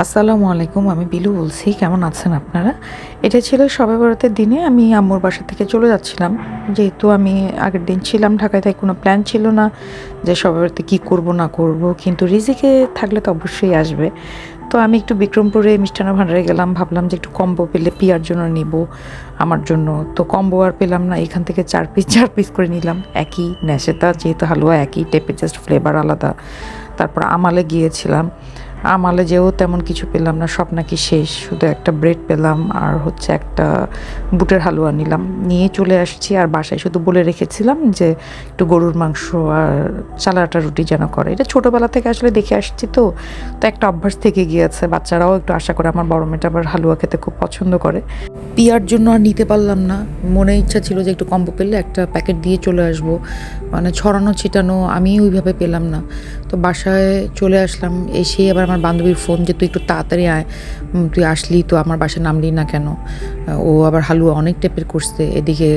আসসালামু আলাইকুম, আমি বিলু বলছি, কেমন আছেন আপনারা? এটা ছিল সবে বরাতের দিনে, আমি আম্মুর বাসা থেকে চলে যাচ্ছিলাম। যেহেতু আমি আগের দিন ছিলাম ঢাকায়, তাই কোনো প্ল্যান ছিল না যে সবে বরাতে কী করব, না করব, কিন্তু রিজিকে থাকলে তো অবশ্যই আসবে। তো আমি একটু বিক্রমপুরে মিষ্টান্ন ভান্ডারে গেলাম, ভাবলাম যে একটু কম্বো পেলে পিয়ার জন্য নিব আমার জন্য। তো কম্বো আর পেলাম না, এখান থেকে চার পিস চার পিস করে নিলাম। একই নেশেতা যেহেতু হালুয়া, একই টেপে জাস্ট ফ্লেভার আলাদা। তারপর আমালে গিয়েছিলাম। আমালে যেও তেমন কিছু পেলাম না, সব নাকি শেষ। শুধু একটা ব্রেড পেলাম আর হচ্ছে একটা বুটের হালুয়া নিলাম। নিয়ে চলে আসছি আর বাসায় শুধু বলে রেখেছিলাম যে একটু গরুর মাংস আর চালাটা রুটি যেন করে। এটা ছোটোবেলা থেকে আসলে দেখে আসছি তো তো একটা অভ্যাস থেকে গিয়েছে। বাচ্চারাও একটু আশা করে, আমার বড় মেয়েটা আবার হালুয়া খেতে খুব পছন্দ করে। পিয়ার জন্য আর নিতে পারলাম না। মনে ইচ্ছা ছিল যে একটু কম্বো পেলে একটা প্যাকেট দিয়ে চলে আসব। মানে ছড়ানো ছিটানো আমি ওইভাবে পেলাম না। তো বাসায় চলে আসলাম, এসে আবার আমার বান্ধবীর ফোন যে, তুই একটু তাড়াতাড়ি আয় তুই আসলি তো আমার বাসায় নামলি না কেন? ও আবার হালুয়া অনেক টাইপের করছে। এদিকে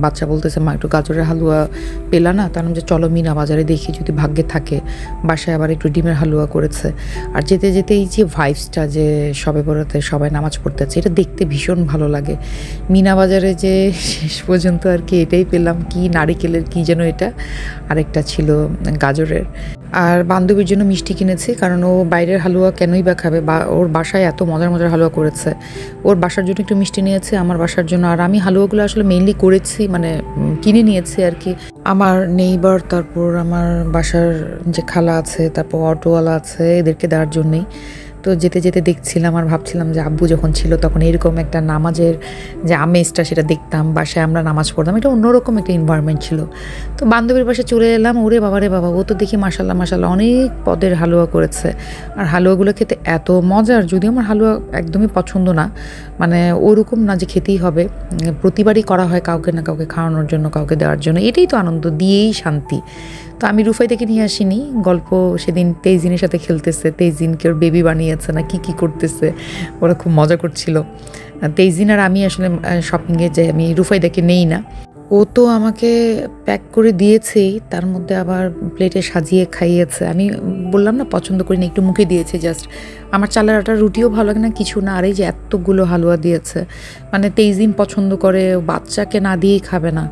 বাচ্চা বলতেছে, মা, একটু গাজরের হালুয়া পেলা না? তার যে, চলো মিনা বাজারে দেখি যদি ভাগ্যে থাকে। বাসায় আবার একটু ডিমের হালুয়া করেছে। আর যেতে যেতে এই যে ভাইবসটা যে, সবে বরাতে সবাই নামাজ পড়তেছে এটা দেখতে ভীষণ ভালো লাগে। মিনা বাজারে যে, শেষ পর্যন্ত আর কি এটাই পেলাম, কি নারিকেলের, কি যেন এটা? আরেকটা ছিল গাজরের। আর বান্ধবীর জন্য মিষ্টি কিনেছি, কারণ ও বাইরের হালুয়া কেনই বা খাবে? বা ওর বাসায় এত মজার মজার হালুয়া করেছে। ওর বাসার জন্য একটু মিষ্টি নিয়েছে, আমার বাসার জন্য। আর আমি হালুয়াগুলো আসলে মেইনলি করেছি মানে কিনে নিয়েছি আর কি। আমার নেইবার তারপর আমার বাসার যে খালা আছে, তারপর অটোওয়ালা আছে, এদেরকে দেওয়ার জন্যই। তো যেতে যেতে দেখছিলাম আর ভাবছিলাম যে আব্বু যখন ছিল তখন এরকম একটা নামাজের যে আমেজটা সেটা দেখতাম, বাসায় আমরা নামাজ পড়তাম, এটা অন্যরকম একটা এনভায়রনমেন্ট ছিল। তো বান্ধবীর পাশে চলে এলাম, ওরে বাবা রে বাবা, ও তো দেখি মাসাল্লাহ মাসাল্লাহ অনেক পদের হালুয়া করেছে। আর হালুয়াগুলো খেতে এত মজার, যদিও আমার হালুয়া একদমই পছন্দ না মানে ওরকম না যে খেতেই হবে। প্রতিবারই করা হয় কাউকে না কাউকে খাওয়ানোর জন্য, কাউকে দেওয়ার জন্য, এটাই তো আনন্দ, দিয়েই শান্তি। তো আমি রুফাই থেকে নিয়ে আসিনি। গল্প সেদিন তেইজিনের সাথে খেলতেছে। তেইজিনকে কেউ বেবি বানিয়েছে না কি কি করতেছে? ওরা খুব মজা করছিল। তেইজিন আর আমি আসলে শপিংয়ে যে আমি রুফাইদাকে নেই না। ও তো আমাকে প্যাক করে দিয়েছেই তার মধ্যে আবার প্লেটে সাজিয়ে খাইয়েছে। আমি বললাম না, পছন্দ করি না, একটু মুখে দিয়েছে জাস্ট আমার চালের আটার রুটিও ভালো লাগে না, কিছু না, আর এই যে এতগুলো হালুয়া দিয়েছে। মানে তেইশ দিন পছন্দ করে বাচ্চাকে না দিয়েই খাবে না।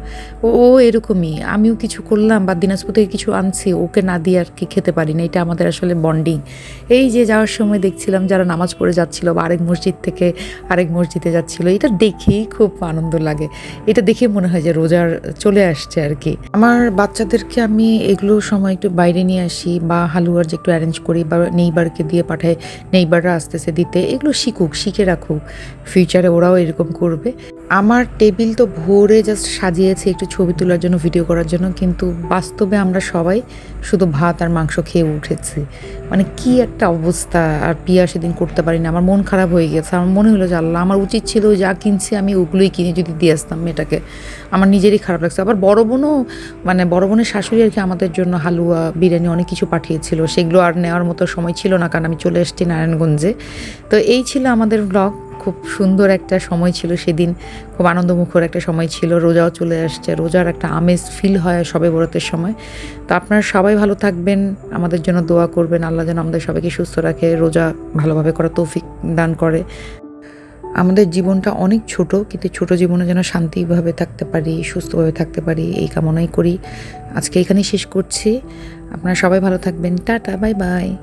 ও ও এরকমই, আমিও কিছু করলাম, বা দিনাজপুর থেকে কিছু আনছি, ওকে না দিয়ে আর কি খেতে পারি না, এটা আমাদের আসলে বন্ডিং এই যে যাওয়ার সময় দেখছিলাম যারা নামাজ পড়ে যাচ্ছিল, বা আরেক মসজিদ থেকে আরেক মসজিদে যাচ্ছিল, এটা দেখেই খুব আনন্দ লাগে। এটা দেখে মনে হয় যে রোজার চলে আসছে আর কি। আমার বাচ্চাদেরকে আমি এগুলো সময় একটু বাইরে নিয়ে আসি বা হালুয়ার যে একটু অ্যারেঞ্জ করি বা নেইবারকে দিয়ে পাঠাই নেইবাররা আসতেছে দিতে, এগুলো শিখুক, শিখে রাখুক। ফিউচারে ওরাও এরকম করবে। আমার টেবিল তো ভোরে জাস্ট সাজিয়েছে একটু ছবি তোলার জন্য ভিডিও করার জন্য, কিন্তু বাস্তবে আমরা সবাই শুধু ভাত আর মাংস খেয়ে উঠেছি। মানে কি একটা অবস্থা, আর পিয়া সেদিন করতে পারি না আমার মন খারাপ হয়ে গেছে। আমার মনে হলো যে আল্লাহ, আমার উচিত ছিল যা কিনছি আমি ওগুলোই কিনে যদি দিয়ে আসতাম মেয়েটাকে। আমার নিজেরই খারাপ লাগছে। আবার বড় বোনও মানে বড় বোনের শাশুড়ি আর কি আমাদের জন্য হালুয়া, বিরিয়ানি অনেক কিছু পাঠিয়েছিল। সেগুলো আর নেওয়ার মতো সময় ছিল না, কারণ আমি চলে এসেছি নারায়ণগঞ্জে। তো এই ছিল আমাদের ব্লগ খুব সুন্দর একটা সময় ছিল সেদিন। খুব আনন্দমুখর একটা সময় ছিল। রোজাও চলে আসছে। রোজার একটা আমেজ ফিল হয় সবে বরাতের সময়। তো আপনারা সবাই ভালো থাকবেন। আমাদের জন্য দোয়া করবেন। আল্লাহ যেন আমাদের সবাইকে সুস্থ রাখে, রোজা ভালোভাবে করা তৌফিক দান করে। আমাদের জীবনটা অনেক ছোট, কিন্তু ছোট জীবনে যেন শান্তিভাবে থাকতে পারি, সুস্থভাবে থাকতে পারি, এই কামনাই করি। আজকে এখানেই শেষ করছি। আপনারা সবাই ভালো থাকবেন। Tata, bye bye.